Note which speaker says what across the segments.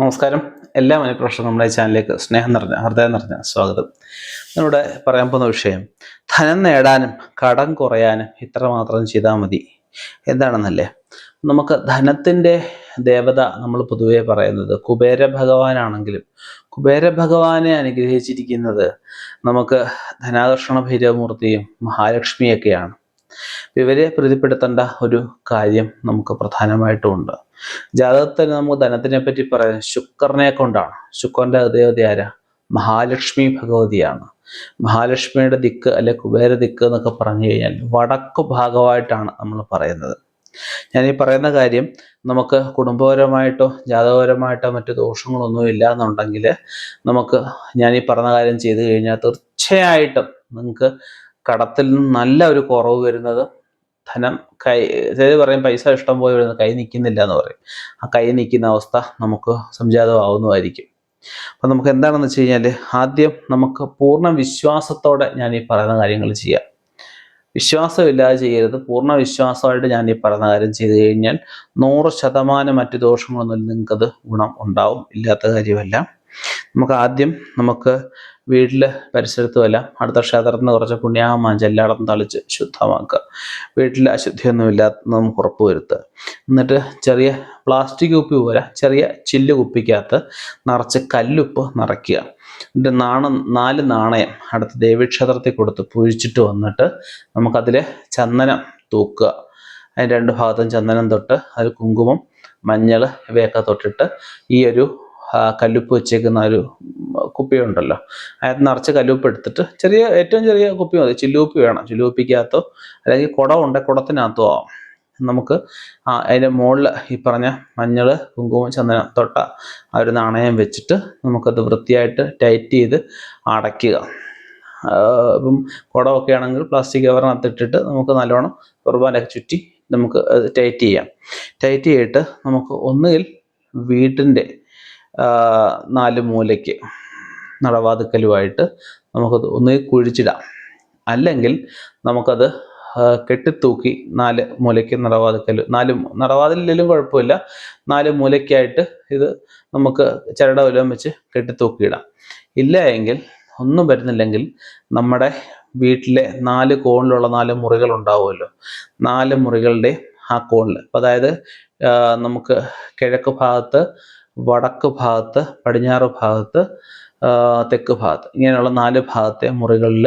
Speaker 1: നമസ്കാരം. എല്ലാ മനഃപ്രശ്നം നമ്മുടെ ചാനലിലേക്ക് സ്നേഹം നിറഞ്ഞ ഹൃദയം നിറഞ്ഞ സ്വാഗതം. നമ്മുടെ പറയാൻ പോകുന്ന വിഷയം ധനം നേടാനും കടം കുറയാനും ഇത്രമാത്രം ചെയ്താൽ മതി. എന്താണെന്നല്ലേ? നമുക്ക് ധനത്തിന്റെ ദേവത നമ്മൾ പൊതുവെ പറയുന്നത് കുബേര ഭഗവാനാണെങ്കിലും കുബേര ഭഗവാനെ അനുഗ്രഹിച്ചിരിക്കുന്നത് നമുക്ക് ധനാകർഷണ ഭൈരവമൂർത്തിയും മഹാലക്ഷ്മിയൊക്കെയാണ്. ഇവരെ പ്രീതിപ്പെടുത്തേണ്ട ഒരു കാര്യം നമുക്ക് പ്രധാനമായിട്ടും ഉണ്ട് ജാതകത്തിൽ നമുക്ക് ധനത്തിനെ പറ്റി പറയാൻ ശുക്രനെ കൊണ്ടാണ്. ശുക്രന്റെ ദേവത ആരാ? മഹാലക്ഷ്മി ഭഗവതിയാണ്. മഹാലക്ഷ്മിയുടെ ദിക്ക് അല്ലെ കുബേര ദിക്ക് എന്നൊക്കെ പറഞ്ഞു കഴിഞ്ഞാൽ വടക്ക് ഭാഗമായിട്ടാണ് നമ്മൾ പറയുന്നത്. ഞാൻ ഈ പറയുന്ന കാര്യം നമുക്ക് കുടുംബപരമായിട്ടോ ജാതകപരമായിട്ടോ മറ്റു ദോഷങ്ങളൊന്നും ഇല്ല എന്നുണ്ടെങ്കിൽ നമുക്ക് ഞാൻ ഈ പറഞ്ഞ കാര്യം ചെയ്തു കഴിഞ്ഞാൽ തീർച്ചയായിട്ടും നിങ്ങൾക്ക് കടത്തിൽ നിന്ന് നല്ല ഒരു കുറവ് വരുന്നത് ധനം കൈ ചിലർ പറയും പൈസ ഇഷ്ടം പോലെ വരുന്നത് കൈ നിൽക്കുന്നില്ല എന്ന് പറയും. ആ കൈ നിൽക്കുന്ന അവസ്ഥ നമുക്ക് സംജാതമാവുന്നതായിരിക്കും. അപ്പം നമുക്ക് എന്താണെന്ന് വെച്ച് കഴിഞ്ഞാൽ ആദ്യം നമുക്ക് പൂർണ വിശ്വാസത്തോടെ ഞാൻ ഈ പറയുന്ന കാര്യങ്ങൾ ചെയ്യാം. വിശ്വാസമില്ലാതെ ചെയ്യരുത്. പൂർണ വിശ്വാസമായിട്ട് ഞാൻ ഈ പറയുന്ന കാര്യം ചെയ്തു കഴിഞ്ഞാൽ നൂറ് ശതമാനം മറ്റു ദോഷങ്ങളൊന്നും നിങ്ങൾക്കത് ഗുണം ഉണ്ടാവും. ഇല്ലാത്ത കാര്യമല്ല. നമുക്ക് ആദ്യം നമുക്ക് വീട്ടിൽ പരിസരത്തുമല്ല. അടുത്ത ക്ഷേത്രത്തിന് കുറച്ച് പുണ്യാഹമാഞ്ച് ചെല്ലാടം തളിച്ച് ശുദ്ധമാക്കുക. വീട്ടിൽ അശുദ്ധിയൊന്നുമില്ലാത്ത നമുക്ക് ഉറപ്പ് വരുത്തുക എന്നിട്ട് ചെറിയ പ്ലാസ്റ്റിക് കുപ്പി പോലെ ചെറിയ ചില്ല് കുപ്പിക്കകത്ത് നിറച്ച് കല്ലുപ്പ് നിറയ്ക്കുക. എന്നിട്ട് നാണം നാല് നാണയം അടുത്ത ദേവീക്ഷേത്രത്തിൽ കൊടുത്ത് പൂഴിച്ചിട്ട് വന്നിട്ട് നമുക്കതിൽ ചന്ദനം തൂക്കുക. അതിന് രണ്ട് ഭാഗത്തും ചന്ദനം തൊട്ട് അതിൽ കുങ്കുമം മഞ്ഞൾ ഇവയൊക്കെ തൊട്ടിട്ട് ഈ ഒരു കല്ലുപ്പ് വെച്ചേക്കുന്ന ഒരു കുപ്പിയുണ്ടല്ലോ. അതിനകത്ത് നിറച്ച് കല്ലുപ്പ് എടുത്തിട്ട് ചെറിയ ഏറ്റവും ചെറിയ കുപ്പി മതി. ചില്ലുപ്പി വേണം. ചില്ലുപ്പിക്കകത്തോ അല്ലെങ്കിൽ കുടം ഉണ്ട് കുടത്തിനകത്തോ ആവാം. നമുക്ക് അതിന്റെ മുകളിൽ ഈ പറഞ്ഞ മഞ്ഞൾ കുങ്കുമ ചന്ദനം തൊട്ട ആ ഒരു നാണയം വെച്ചിട്ട് നമുക്കത് വൃത്തിയായിട്ട് ടൈറ്റ് ചെയ്ത് അടയ്ക്കുക. ഇപ്പം കുടമൊക്കെ ആണെങ്കിൽ പ്ലാസ്റ്റിക് കവറിനകത്ത് ഇട്ടിട്ട് നമുക്ക് നല്ലോണം കുർബാനൊക്കെ ചുറ്റി നമുക്ക് ടൈറ്റ് ചെയ്യാം. ടൈറ്റ് ചെയ്തിട്ട് നമുക്ക് ഒന്നുകിൽ വീട്ടിന്റെ നാല് മൂലയ്ക്ക് നടവാതുക്കലുമായിട്ട് നമുക്കത് ഒന്ന് കുഴിച്ചിടാം. അല്ലെങ്കിൽ നമുക്കത് കെട്ടിത്തൂക്കി നാല് മൂലയ്ക്ക് നടവാതുക്കൽ നാല് നടവാതിലും കുഴപ്പമില്ല. നാല് മൂലയ്ക്കായിട്ട് ഇത് നമുക്ക് ചരട ഉലം വെച്ച് കെട്ടിത്തൂക്കിയിടാം. ഇല്ല എങ്കിൽ ഒന്നും വരുന്നില്ലെങ്കിൽ നമ്മുടെ വീട്ടിലെ നാല് കോണിലുള്ള നാല് മുറികൾ ഉണ്ടാവുമല്ലോ. നാല് മുറികളുടെ ആ കോണിൽ അതായത് നമുക്ക് കിഴക്ക് ഭാഗത്ത് വടക്ക് ഭാഗത്ത് പടിഞ്ഞാറ് ഭാഗത്ത് തെക്ക് ഭാഗത്ത്. ഇങ്ങനെയുള്ള നാല് ഭാഗത്തെ മുറികളിൽ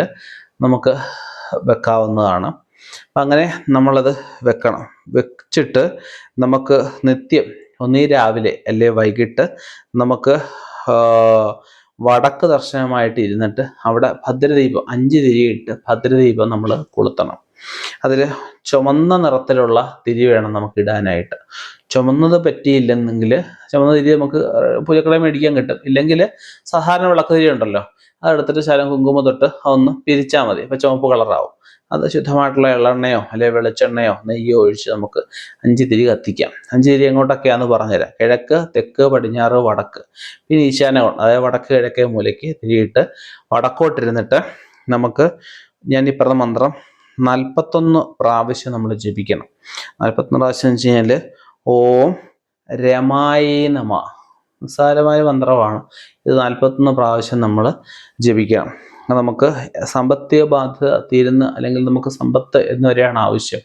Speaker 1: നമുക്ക് വെക്കാവുന്നതാണ്. അപ്പം അങ്ങനെ നമ്മളത് വെക്കണം. വെച്ചിട്ട് നമുക്ക് നിത്യം ഒന്നീ രാവിലെ അല്ലെ വൈകിട്ട് നമുക്ക് വടക്ക് ദർശനമായിട്ട് ഇരുന്നിട്ട് അവിടെ ഭദ്രദീപം അഞ്ച് തിരിയിട്ട് ഭദ്രദീപം നമ്മൾ കൊളുത്തണം. അതിൽ ചുമന്ന നിറത്തിലുള്ള തിരി വേണം നമുക്ക് ഇടാനായിട്ട്. ചുമന്നത് പറ്റിയില്ലെന്നെങ്കിൽ ചുമന്ന തിരി നമുക്ക് പൂജക്കളെ മേടിക്കാൻ കിട്ടും. ഇല്ലെങ്കിൽ സാധാരണ വിളക്ക് തിരി ഉണ്ടല്ലോ അതെടുത്തിട്ട് ശരം കുങ്കുമ തൊട്ട് അതൊന്ന് പിരിച്ചാൽ മതി. അപ്പോൾ ചുവപ്പ് കളറാവും. അത് ശുദ്ധമായിട്ടുള്ള എള്ളെണ്ണയോ അല്ലെങ്കിൽ വെളിച്ചെണ്ണയോ നെയ്യോ ഒഴിച്ച് നമുക്ക് അഞ്ച് തിരി കത്തിക്കാം. അഞ്ച് തിരി എങ്ങോട്ടൊക്കെയാണെന്ന് പറഞ്ഞുതരാം. കിഴക്ക് തെക്ക് പടിഞ്ഞാറ് വടക്ക്. പിന്നെ ഈശാനകോൺ അതായത് വടക്ക് കിഴക്കേ മൂലയ്ക്ക് തിരിയിട്ട് വടക്കോട്ടിരുന്നിട്ട് നമുക്ക് ഞാൻ ഈ മന്ത്രം നാൽപ്പത്തൊന്ന് പ്രാവശ്യം നമ്മൾ ജപിക്കണം. നാൽപ്പത്തൊന്ന് പ്രാവശ്യം വെച്ച് കഴിഞ്ഞാൽ ഓം രമായനമ നിസ്സാരമായ മന്ത്രമാണ്. ഇത് നാൽപ്പത്തൊന്ന് പ്രാവശ്യം നമ്മൾ ജപിക്കണം. നമുക്ക് സാമ്പത്തിക ബാധ്യത തീരുന്ന അല്ലെങ്കിൽ നമുക്ക് സമ്പത്ത് എന്ന് വരെയാണ് ആവശ്യം.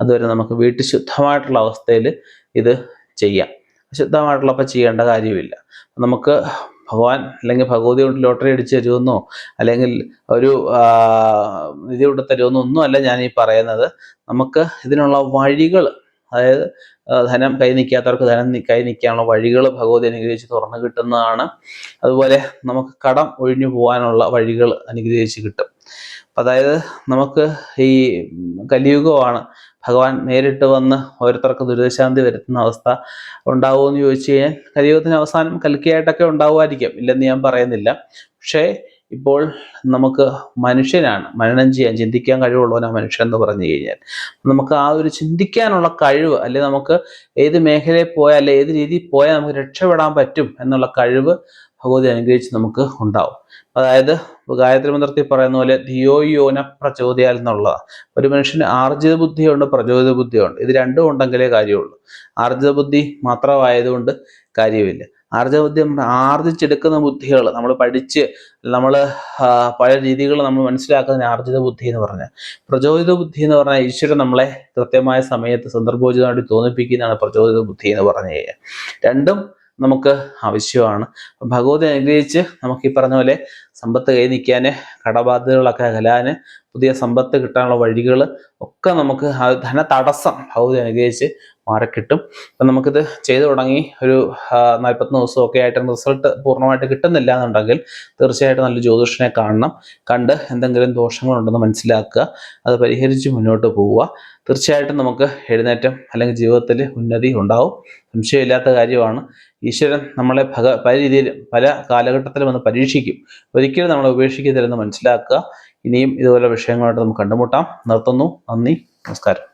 Speaker 1: അതുവരെ നമുക്ക് വീട്ടിൽ ശുദ്ധമായിട്ടുള്ള അവസ്ഥയിൽ ഇത് ചെയ്യാം. ശുദ്ധമായിട്ടുള്ളപ്പോൾ ചെയ്യേണ്ട കാര്യമില്ല. നമുക്ക് ഭഗവാൻ അല്ലെങ്കിൽ ഭഗവതി കൊണ്ട് ലോട്ടറി അടിച്ച് തരുമെന്നോ അല്ലെങ്കിൽ ഒരു നിധി കൊണ്ട് തരുമെന്നോ ഒന്നുമല്ല ഞാൻ ഈ പറയുന്നത്. നമുക്ക് ഇതിനുള്ള വഴികൾ അതായത് ധനം കൈ നിൽക്കാത്തവർക്ക് ധനം കൈ നിൽക്കാനുള്ള വഴികൾ ഭഗവതി അനുഗ്രഹിച്ച് തുറന്നു കിട്ടുന്നതാണ്. അതുപോലെ നമുക്ക് കടം ഒഴിഞ്ഞു പോകാനുള്ള വഴികൾ അനുഗ്രഹിച്ച് കിട്ടും. അതായത് നമുക്ക് ഈ കലിയുഗമാണ്. ഭഗവാൻ നേരിട്ട് വന്ന് ഓരോരുത്തർക്ക് ദുരിതശാന്തി വരുത്തുന്ന അവസ്ഥ ഉണ്ടാവുമെന്ന് ചോദിച്ചു കഴിഞ്ഞാൽ കലിയുഗത്തിന് അവസാനം കൽക്കിയായിട്ടൊക്കെ ഉണ്ടാവുമായിരിക്കും. ഇല്ലെന്ന് ഞാൻ പറയുന്നില്ല. പക്ഷേ ഇപ്പോൾ നമുക്ക് മനുഷ്യനാണ്. മനനം ചെയ്യാൻ ചിന്തിക്കാൻ കഴിവുള്ളവനാണ് മനുഷ്യൻ എന്ന് പറഞ്ഞു കഴിഞ്ഞാൽ. നമുക്ക് ആ ഒരു ചിന്തിക്കാനുള്ള കഴിവ് അല്ലെ നമുക്ക് ഏത് മേഖലയിൽ പോയാൽ അല്ലെ ഏത് രീതിയിൽ പോയാൽ നമുക്ക് രക്ഷപ്പെടാൻ പറ്റും എന്നുള്ള കഴിവ് ഭഗവതി അനുഗ്രഹിച്ച് നമുക്ക് ഉണ്ടാവും. അതായത് ഗായത്രി മന്ത്രത്തിൽ പറയുന്ന പോലെ ധിയോ യോന പ്രചോദയാൽ എന്നുള്ളതാണ് ഒരു മനുഷ്യന് ആർജിത ബുദ്ധിയുണ്ട് പ്രചോദിത ബുദ്ധിയുണ്ട്. ഇത് രണ്ടും ഉണ്ടെങ്കിലേ കാര്യമുള്ളൂ. ആർജിത ബുദ്ധി മാത്രമായതുകൊണ്ട് കാര്യമില്ല. ആർജിത ബുദ്ധി നമ്മൾ ആർജിച്ചെടുക്കുന്ന ബുദ്ധികൾ നമ്മൾ പഠിച്ച് നമ്മൾ പല രീതികൾ നമ്മൾ മനസ്സിലാക്കുന്ന ആർജിത ബുദ്ധി എന്ന് പറഞ്ഞാൽ. പ്രചോദിത ബുദ്ധി എന്ന് പറഞ്ഞാൽ ഈശ്വരൻ നമ്മളെ കൃത്യമായ സമയത്ത് സന്ദർഭോചിതമായിട്ട് തോന്നിപ്പിക്കുന്നതാണ് പ്രചോദിത ബുദ്ധി എന്ന് പറഞ്ഞു കഴിഞ്ഞാൽ. രണ്ടും നമുക്ക് ആവശ്യമാണ്. ഭഗവതി അനുഗ്രഹിച്ച് നമുക്ക് ഈ പറഞ്ഞ പോലെ സമ്പത്ത് കൈ നിൽക്കാൻ കടബാധ്യതകളൊക്കെ അകലാൻ പുതിയ സമ്പത്ത് കിട്ടാനുള്ള വഴികൾ ഒക്കെ നമുക്ക് ധന തടസ്സം ഭഗവതി അനുഗ്രഹിച്ച് മാറിക്കിട്ടും. അപ്പം നമുക്കിത് ചെയ്തു തുടങ്ങി. ഒരു നാൽപ്പത്തൊന്ന് ദിവസമൊക്കെ ആയിട്ട് റിസൾട്ട് പൂർണമായിട്ട് കിട്ടുന്നില്ല എന്നുണ്ടെങ്കിൽ തീർച്ചയായിട്ടും നല്ല ജ്യോതിഷനെ കാണണം. കണ്ട് എന്തെങ്കിലും ദോഷങ്ങളുണ്ടെന്ന് മനസ്സിലാക്കുക. അത് പരിഹരിച്ച് മുന്നോട്ട് പോവുക. തീർച്ചയായിട്ടും നമുക്ക് എഴുന്നേറ്റം അല്ലെങ്കിൽ ജീവിതത്തിൽ ഉന്നതി ഉണ്ടാവും. സംശയമില്ലാത്ത കാര്യമാണ്. ഈശ്വരൻ നമ്മളെ ഭഗ പല രീതിയിൽ പല കാലഘട്ടത്തിലും വന്ന് പരീക്ഷിക്കും. ഒരിക്കലും നമ്മളെ ഉപേക്ഷിക്കത്തില്ലെന്ന് മനസ്സിലാക്കുക. ഇനിയും ഇതുപോലെ വിഷയങ്ങളായിട്ട് നമുക്ക് കണ്ടുമുട്ടാം. നിർത്തുന്നു. നന്ദി. നമസ്കാരം.